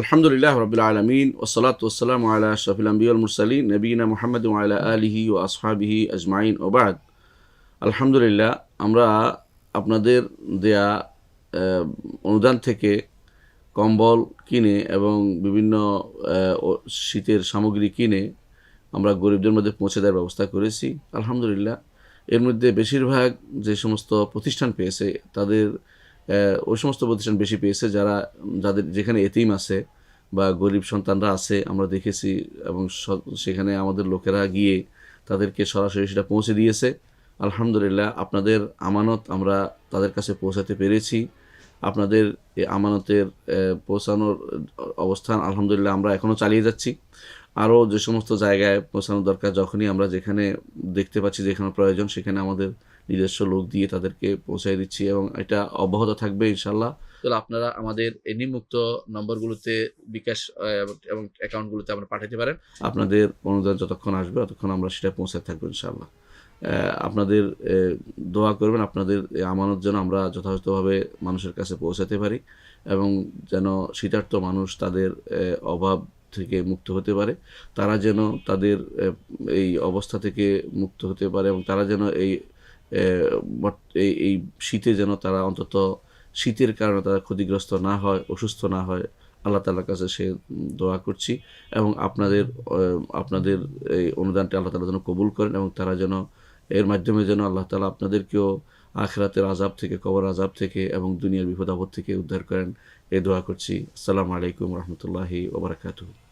আলহামদুলিল্লাহ রবিল আলমিন ওসলাত ওসালাম আলা শফিল আম্বিউল মুরসালিন নবীনা মোহাম্মদ আলা আলিহি ও আসহাবিহি আজমাইন ওবাদ আলহামদুলিল্লাহ, আমরা আপনাদের দেয়া অনুদান থেকে কম্বল কিনে এবং বিভিন্ন শীতের সামগ্রী কিনে আমরা গরিবদের মধ্যে পৌঁছে দেওয়ার ব্যবস্থা করেছি। আলহামদুলিল্লাহ, এর মধ্যে বেশিরভাগ যে সমস্ত প্রতিষ্ঠান পেয়েছে, তাদের ওই সমস্ত প্রতিষ্ঠান বেশি পেয়েছে যারা, যাদের যেখানে এতিম আছে বা গরিব সন্তানরা আছে, আমরা দেখেছি এবং সেখানে আমাদের লোকেরা গিয়ে তাদেরকে সরাসরি সেটা পৌঁছে দিয়েছে। আলহামদুলিল্লাহ, আপনাদের আমানত আমরা তাদের কাছে পৌঁছাতে পেরেছি। আপনাদের আমানতের পৌঁছানোর অবস্থান আলহামদুলিল্লাহ আমরা এখনও চালিয়ে যাচ্ছি। আরও যে সমস্ত জায়গায় পৌঁছানো দরকার, যখনই আমরা যেখানে দেখতে পাচ্ছি যেখানে প্রয়োজন, সেখানে আমাদের নিজস্ব লোক দিয়ে তাদেরকে পৌঁছায় দিচ্ছি এবং এটা অব্যাহত থাকবে ইনশাল্লাহ তাহলে আপনারা আমাদের এই নিম্মুক্ত নম্বরগুলোতে বিকাশ এবং অ্যাকাউন্টগুলোতে আপনারা পাঠাতে পারেন। আপনাদের অনুদান যতক্ষণ আসবে ততক্ষণ আমরা সেটা পৌঁছাতে থাকব ইনশাল্লাহ আপনাদের দোয়া করবেন আপনাদের আমানত যেন আমরা যথাযথভাবে মানুষের কাছে পৌঁছাতে পারি এবং যেন শীতার্থ মানুষ তাদের অভাব থেকে মুক্ত হতে পারে। তারা যেন তাদের এই অবস্থা থেকে মুক্ত হতে পারে এবং তারা যেন এই এই শীতে যেন তারা অন্তত শীতের কারণে তারা ক্ষতিগ্রস্ত না হয়, অসুস্থ না হয়, আল্লাহ তালার কাছে সে দোয়া করছি এবং আপনাদের আপনাদের এই অনুদানটা আল্লাহ তালা যেন কবুল করেন এবং তারা যেন এর মাধ্যমে যেন আল্লাহ তালা আপনাদেরকেও আখরাতের আজাব থেকে, কবর আজাব থেকে এবং দুনিয়ার বিপদ আপদ থেকে উদ্ধার করেন। এই দোয়া করছি। আসসালামু আলাইকুম রহমতুল্লাহি ওবরাকাতুহ